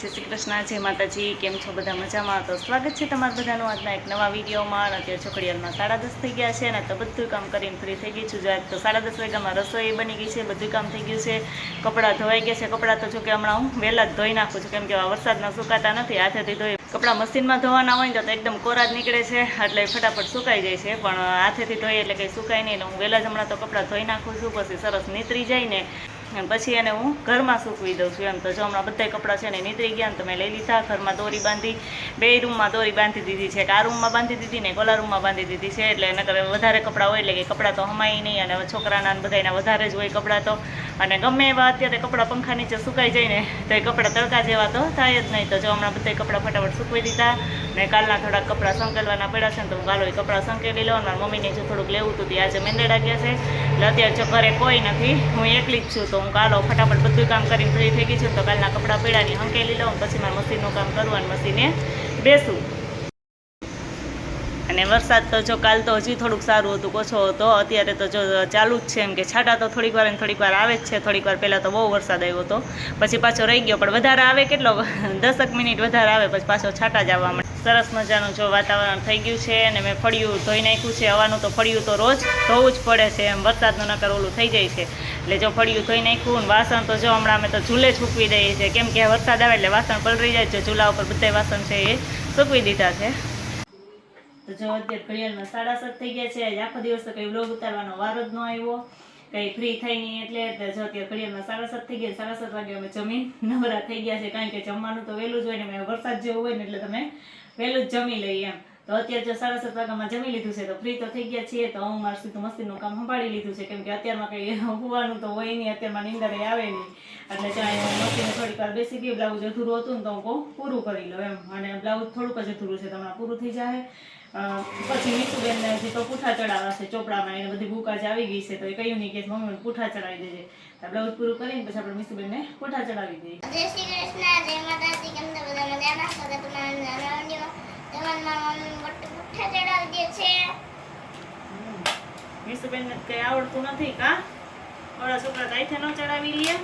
જય શ્રી કૃષ્ણ, જય માતાજી, કેમ છો બધા મજામાં? તો સ્વાગત છે તમારા બધાનું આજના એક નવા વિડીયોમાં. અત્યારે છોકરીયાલમાં સાડા દસ થઈ ગયા છે અને તો બધું કામ કરીને ફ્રી થઈ ગઈ છું. જો આજ તો સાડા દસ વાગ્યામાં રસોઈ બની ગઈ છે, બધું કામ થઈ ગયું છે. કપડાં ધોવાઈ ગયા છે. કપડાં તો જો કે હમણાં હું વહેલા જ ધોઈ નાખું છું. કેમ કે વરસાદના સુકાતા નથી. હાથેથી ધોઈ કપડાં મશીનમાં ધોવાના હોય ને તો એકદમ કોરા જ નીકળે છે. એટલે ફટાફટ સુકાઈ જાય છે. પણ હાથેથી ધોઈ એટલે કંઈ સુકાય નહીં. એટલે હું વહેલા જ હમણાં તો કપડાં ધોઈ નાખું છું. પછી સરસ નીતરી જાય ને અને પછી એને હું ઘરમાં સૂકવી દઉં છું. એમ તો જો હમણાં બધા કપડાં છે ને નીતરી ગયા તો મેં લઈ લીધા. ઘરમાં દોરી બાંધી, બે રૂમમાં દોરી બાંધી દીધી છે. એક આ રૂમમાં બાંધી દીધી ને ગોલા રૂમમાં બાંધી દીધી છે. એટલે એને નકર વધારે કપડાં હોય એટલે કે કપડાં તો હમાય નહીં અને છોકરાના બધા એના વધારે જ હોય કપડાં તો. અને ગમે એવા અત્યારે કપડાં પંખા નીચે સુકાઈ જાય ને, તો એ કપડાં તડકા જેવા તો થાય જ નહીં. તો જો હમણાં બધા કપડાં ફટાફટ સૂકવી દીધા ને કાલના થોડાક કપડાં સંકેલવાના પડ્યા છે ને તો હું કાલો એ કપડાં સંકેલી લઉં. મારા મમ્મીને જો થોડુંક લેવું હતું આજે મેંદડા ગયા છે. એટલે અત્યારે જો ઘરે કોઈ નથી, હું એકલી જ છું તો હું કાલો ફટાફટ બધું કામ કરીને ફ્રી થઈ ગઈ છું તો કાલના કપડાં પીડાની હંકેલી લઉં, પછી મારે મશીનનું કામ કરું અને મશીને બેસું. અને વરસાદ તો જો કાલ તો હજી થોડુંક સારું હતું, ઓછો હતો. અત્યારે તો જો ચાલુ જ છે એમ કે છાંટા તો થોડીક વાર થોડીક વાર આવે જ છે. થોડીક વાર પહેલાં તો બહુ વરસાદ આવ્યો હતો. પછી પાછો રહી ગયો, પણ વધારે આવે કેટલો? દસક મિનિટ વધારે આવે, પછી પાછો છાંટા જ આવવા માંડે. સરસ મજાનું જો વાતાવરણ થઈ ગયું છે અને મેં ફળિયું ધોઈ નાખ્યું છે, હવાનું તો ફળિયું તો રોજ ધોવું જ પડે છે એમ વરસાદનું નકર ઓલું થઈ જાય છે. એટલે જો ફળિયું ધોઈ નાખ્યું વાસણ તો જો હમણાં અમે તો ચૂલે સૂકવી દઈએ છીએ. કેમ કે વરસાદ આવે એટલે વાસણ પલળી જાય છે ચૂલા ઉપર બધા વાસણ છે એ સૂકવી દીધા છે. તો જો અત્યારે ઘડિયાળમાં સાડા સાત થઈ ગયા છે. આખો દિવસ તો કંઈ વ્લોગ ઉતારવાનો વારો જ ન આવ્યો. કંઈ ફ્રી થઈ નહીં એટલે જો અત્યારે ઘડિયાળમાં સાડા સાત થઈ ગયા સાડા સાત વાગે અમે જમીન નવરા થઈ ગયા છે કારણ કે જમવાનું તો વહેલું જ હોય ને વરસાદ જેવું હોય ને એટલે તમે વહેલું જ જમી લઈએ એમ. તો અત્યારે જો સાડા સાત વાગ્યામાં જમી લીધું છે, તો ફ્રી તો થઈ ગયા છીએ, તો હું મારું સીધું મસ્તીનું કામ સંભાળી લીધું છે, કેમ કે અત્યારમાં કંઈ હોવાનું તો હોય નહીં, અત્યારમાં નિંદર આવે નહીં. એટલે હું મસ્તીને થોડીક વાર બેસી ગઈ, બ્લાઉઝ અધૂરું હતું ને તો હું કહું, પૂરું કરી લઉં એમ. અને બ્લાઉઝ થોડુંક જ અધૂરું છે તમારે પૂરું થઈ જાય પછી મીઠુબેનને હજી તો પૂઠા ચડાવવા છે, ચોપડામાં એને બધી બુક આજે આવી ગઈ છે, તો એ કહ્યું નહીં કે મમ્મી પૂઠા ચડાવી દેજે. બ્લાઉઝ પૂરું કરીને પછી આપણે મીઠુબેનને પૂઠા ચડાવી દઈએ. જય શ્રી કૃષ્ણ, જય માતાજી, કેમ બધા મજામાં? છો કંઈ આવડતું નથી કા? છોકરા તો અહીંથી ન ચડાવી લે.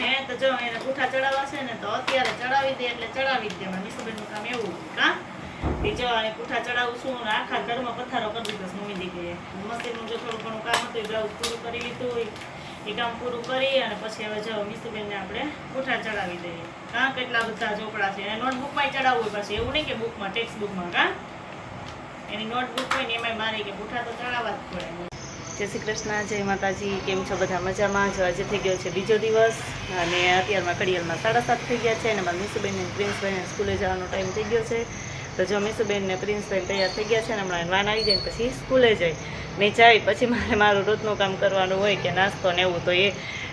હે તો જો એને પૂઠા ચડાવવા છે ને તો અત્યારે ચડાવી દે એટલે ચડાવી જ દે મારા નું કામ એવું કા? જો અને પૂઠા ચડાવું છું ને આખા ઘરમાં પથારો કરી દીધો મમ્મી દીકરીએ. મશીનનું જો થોડું ઘણું કામ હતું એ બ્લાઉઝ પૂરું કરી લીધું એ કામ પૂરું કરી અને પછી હવે જાઓ મીસુબેનને આપણે પૂઠા ચડાવી દઈએ. કાં કેટલા બધા ચોપડા છે? અને નોટબુકમાં ચડાવવું પાછું. એવું નહીં કે બુકમાં ટેક્સ્ટ બુકમાં કાં એની નોટબુક હોય ને એમાં મારી કે પૂઠા તો ચડાવવા જ પડે. જય શ્રી કૃષ્ણ, જય માતાજી. કેમ છો બધા મજામાં? જો આજે થઈ ગયો છે બીજો દિવસ અને અત્યારમાં ઘડિયાળમાં સાડા સાત થઈ ગયા છે અને મારા મીસુબેન ને પ્રિન્સભાઈને સ્કૂલે જવાનો ટાઈમ થઈ ગયો છે. તો જો મીસુબેન ને પ્રિન્સભાઈ તૈયાર થઈ ગયા છે અને હમણાં વાન આવી જાય પછી સ્કૂલે જાય. ને જાય પછી મારે મારું રોજનું કામ કરવાનું હોય કે નાસ્તો ને એવું તો એ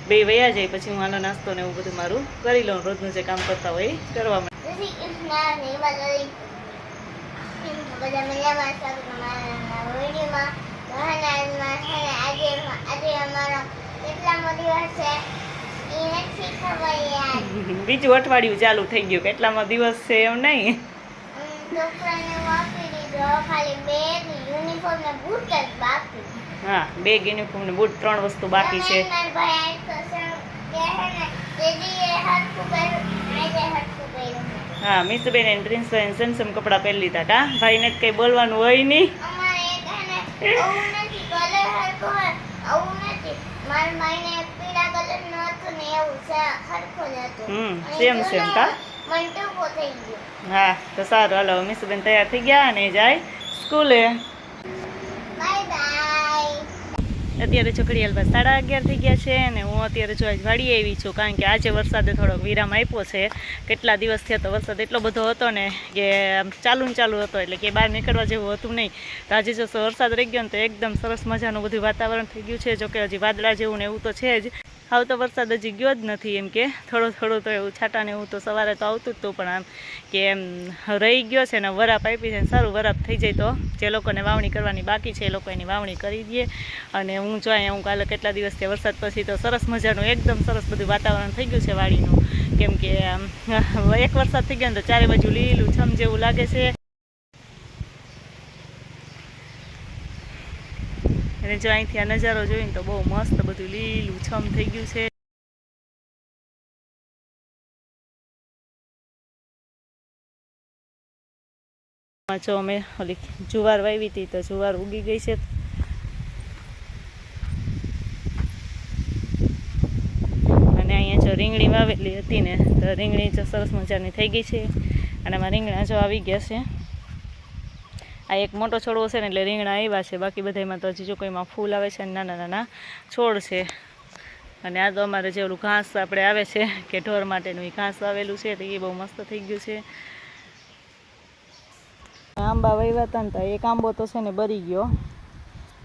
બે વયા જાય પછી હું આનો નાસ્તો ને એવું બધું મારું કરી લઉં રોજનું જે કામ કરતા હોય એ કરવા બીજું અઠવાડિયું ચાલુ થઈ ગયું કેટલામાં દિવસ છે એમ નહીં. હા બેગ યુનિફોર્મ ને બૂટ ત્રણ વસ્તુ બાકી છે. હે મિસબેન અને પ્રિન્સભાઈ સેમ સેમ કપડાં પહેરી લીધા હતા. ભાઈને જ કંઈ બોલવાનું હોય નહીં. હમ, સેમ સેમ કા? હા તો સારું. હાલો મિસબેન તૈયાર થઈ ગયા અને જાય સ્કૂલે. અત્યારે છોકરી બસ સાડા અગિયાર થઈ ગયા છે અને હું અત્યારે જો આજ વાડી આવી છું કારણ કે આજે વરસાદે થોડોક વિરામ આપ્યો છે. કેટલા દિવસ થયા તો વરસાદ એટલો બધો હતો ને કે ચાલુ ને ચાલુ હતો એટલે કે બહાર નીકળવા જેવું હતું નહીં. તો આજે જો વરસાદ રહી ગયો ને તો એકદમ સરસ મજાનું બધું વાતાવરણ થઈ ગયું છે જોકે હજી વાદળા જેવું ને એવું તો છે જ. હાવ તો વરસાદ હજી ગયો જ નથી એમ કે. થોડો થોડો તો એવું છાટા ને એવું તો સવારે તો આવતું જ હતું પણ આમ કે એમ રહી ગયો છે ને વરાપ આપી છે સારું વરાપ થઈ જાય તો. જે લોકોને વાવણી કરવાની બાકી છે એ લોકો એની વાવણી કરી દઈએ અને હું જો હું કાલે કેટલા દિવસથી વરસાદ પછી તો સરસ મજાનું, એકદમ સરસ બધું વાતાવરણ થઈ ગયું છે વાડીનું. કેમ કે એક વરસાદ થઈ ગયો ને તો ચારે બાજુ લીલું છમ જેવું લાગે છે. અને જો અહીંથી આ નજારો જોઈને તો બહુ મસ્ત બધું લીલું છમ થઈ ગયું છે. જો અમે ઓલી જુવાર વાવી હતી તો જુવાર ઉગી ગઈ છે. અને અહીંયા જો રીંગણી વાવેલી હતી ને તો રીંગણી જો સરસ મજાની થઈ ગઈ છે. અને આમાં રીંગણા જો આવી ગયા છે. આ એક મોટો છોડવો છે ને એટલે રીંગણા આવ્યા છે. બાકી બધામાં તો હજી જો કોઈમાં ફૂલ આવે છે અને નાના નાના છોડ છે. અને આ તો અમારે જે ઓલું ઘાસ આપણે આવે છે કે ઢોર માટેનું એ ઘાસ આવેલું છે તો એ બહુ મસ્ત થઈ ગયું છે. આંબા વાવ્યા હતા એક આંબો તો છે ને બરી ગયો.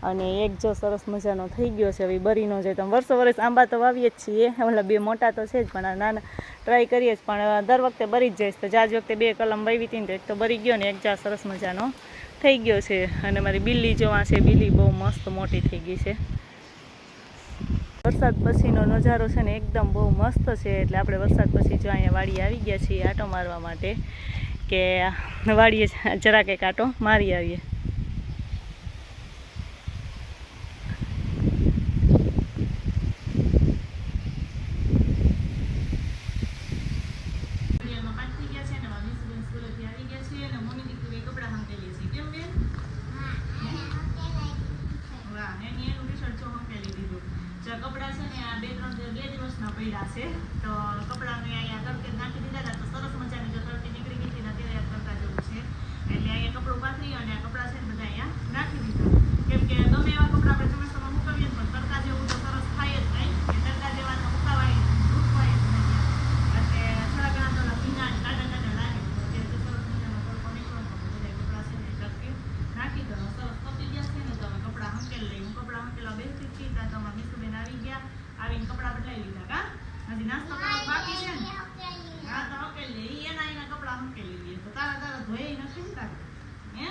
અને એક જો સરસ મજાનો થઈ ગયો છે. હવે બરી ન જાય તો વર્ષો વર્ષ આંબા તો વાવીએ જ છીએ. ઓલા બે મોટા તો છે જ, પણ આ નાના ટ્રાય કરીએ જ. પણ દર વખતે બરી જ જઈશ. તો જાજ વખતે બે કલમ વાવી હતી ને તો એક તો બરી ગયો ને એક જા સરસ મજાનો થઈ ગયો છે અને મારી બિલ્લી જોવા છે. બિલ્લી બહુ મસ્ત મોટી થઈ ગઈ છે. વરસાદ પછીનો નજારો છે ને એકદમ બહુ મસ્ત છે. એટલે આપણે વરસાદ પછી જો અહીંયા વાડી આવી ગયા છીએ આટો મારવા માટે કે વાડીએ જરાક એક આટો મારી આવીએ કપડા છે ને આ બે દિવસના પડ્યા છે. તો કપડાને અહીંયા તડકે નાખી દીધા હતા તો સરસ મજાની જો તડકે નીકળી ગઈ હતી ને અત્યારે આ તડકા જેવું છે એટલે અહીંયા કપડું પાથરી અને આ કપડા છે ને બધા અહીંયા નાખી દીધા કેમ કે ગમે એવા કપડા આપણે ચોમાસામાં મુકાવીએ ને પણ તડકા જેવું તો સરસ થાય જ નહીં કે તડકા જેવા તો મુકાવાય રૂકવાય જ નહીં એટલે થોડા ઘણા તો ઓલા ભીના ને કાડા કાડા લાગે અત્યારે તો સરસ મજાનો તડકો નીકળો ને તો બધા કપડા છે ને તડકે નાખી દો સરસ તપી ગયા છે ને તો હવે કપડા હંકેલ લઈ હું કપડા હંકેલા બેસતી જ છીએ ત્યાં તો અમારા મીસુબેન આવી ગયા આવીને કપડા બદલાઈ લીધા કા? હજી નાસ્તો કરવા બાકી છે ને? હા તો હકેલી લે ઈ એના એના કપડા હકેલી લે તો તારા તારા ધોઈ નથી ને તારે હે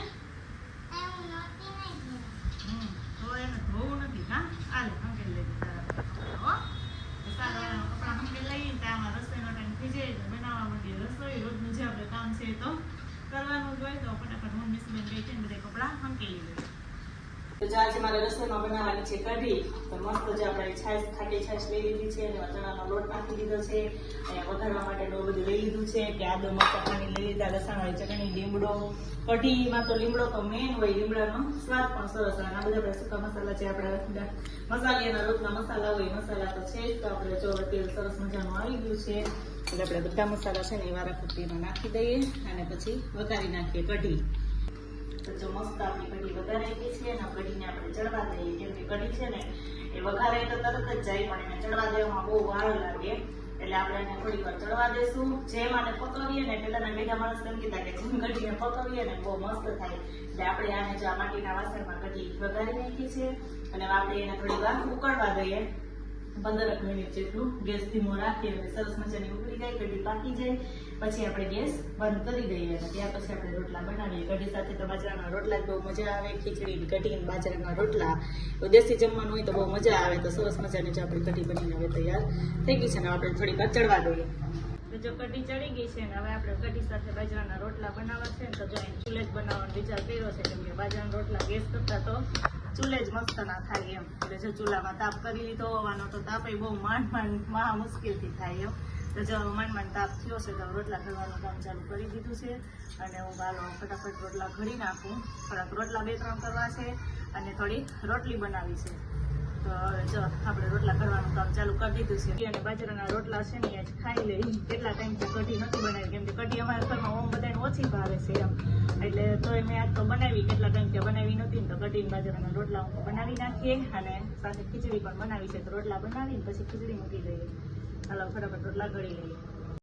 તો એને ધોવું નથી કા? આલે હકેલ લે તારા કપડા હો. તો સારા એના કપડા હકેલ લઈને ત્યાં રસોઈનો ટાઈમ થઈ જાય બનાવવા માંડીએ રસોઈ. રોજનું જે આપણે કામ છે તો કરવાનું જ હોય તો ફટાફટ હું મિસબેન ગઈ છે બધા કપડા હંકેલી લે તો જો આજે મારે રસોઈમાં બનાવવાની છે કઢી. તો મસ્ત જે આપણે છાશ, ખાટી છાશ લઈ લીધી છે અને ચણાનો લોટ નાખી દીધો છે. અને વઘારવા માટે બધું લઈ લીધું છે. કે આદુ, મરચાં લઈ લીધા લસણવાળી ચટણી, લીમડો. કઢીમાં તો લીમડો તો મેન હોય, લીમડાનો સ્વાદ પણ સરસ. અને આ બધા આપણે સૂકા મસાલા જે આપણે મસાલિયાના રોટલા મસાલા હોય મસાલા તો છે જ. તો આપણે જો તેલ સરસ મજાનું આવી ગયું છે. એટલે આપણે બધા મસાલા છે ને એ વારા ફૂટીમાં નાખી દઈએ અને પછી વઘારી નાખીએ કઢી. તો જો મસ્ત આપણી કઢી વઘારાઈ ગઈ છે અને કઢીને આપણે ચડવા દઈએ. કેમ કે કઢી છે ને, એ વઘારે તો તરત જ જાય, પણ એને ચડવા દેવામાં બહુ વાર લાગે. એટલે આપણે એને થોડી વાર ચડવા દેશું. જેમ આને પકવીએ ને, પેલાના મેગા માણસ એમ કીધા કે જેમ કઢીને પકવીએ ને, બહુ મસ્ત થાય. એટલે આપણે આને જો આ માટીના વાસણમાં કઢી વઘારી નાખી છે. અને આપણે એને થોડી વાર ઉકળવા દઈએ. પંદરક મિનિટ જેટલું ગેસ ધીમો રાખીએ અને સરસ મજાની ઉકળી જાય, કઢી પાકી જાય. પછી આપણે ગેસ બંધ કરી દઈએ અને ત્યાર પછી આપણે રોટલા બનાવીએ. કઢી સાથે તો બાજરાના રોટલા બહુ મજા આવે, ખીચડી કઢી બાજરાના રોટલા. દેશી જમવાનું હોય તો બહુ મજા આવે, તો સરસ મજાની જો આપણી કઢી બનીને હવે તૈયાર થઈ ગઈ છે ને આપણે થોડી વાર ચડવા દઈએ. તો જો કઢી ચડી ગઈ છે ને હવે આપણે કઢી સાથે બાજરાના રોટલા બનાવવા છે ને તો જો ચૂલે જ બનાવવાનો વિચાર કર્યો છે કેમ કે બાજરાના રોટલા ગેસ કરતા તો ચૂલે જ મસ્ત ના થાય એમ. એટલે જો ચૂલામાં તાપ કરી લીધો, હોવાનો તો તાપ બહુ માંડ માંડ મહા મુશ્કેલથી થાય એમ. તો જો માંડ માંડ તાપ થયો છે, તો રોટલા ઘડવાનું કામ ચાલુ કરી દીધું છે. અને હું ગાલો ફટાફટ રોટલા ઘડી નાખું. થોડાક રોટલા બે ત્રણ કરવા છે અને થોડી રોટલી બનાવી છે. તો જો આપણે રોટલા કરવાનું કામ ચાલુ કરી દીધું છે. અને બાજરાના રોટલા છે ને આજ ખાઈ લઈ. કેટલા ટાઈમથી કઢી નથી બનાવી, કેમ કે કઢી અમારા ઘરમાં ઓમ બધાને ઓછી ભાવે છે એમ. એટલે તો મેં આજ તો બનાવી, કેટલા ટાઈમથી બનાવી નહોતી ને તો કઢીને બાજરાના રોટલા બનાવી નાખીએ અને સાથે ખીચડી પણ બનાવી છે. તો રોટલા બનાવીને પછી ખીચડી મૂકી દઈએ. ચાલો ફટાફટ રોટલા ઘડી લઈએ.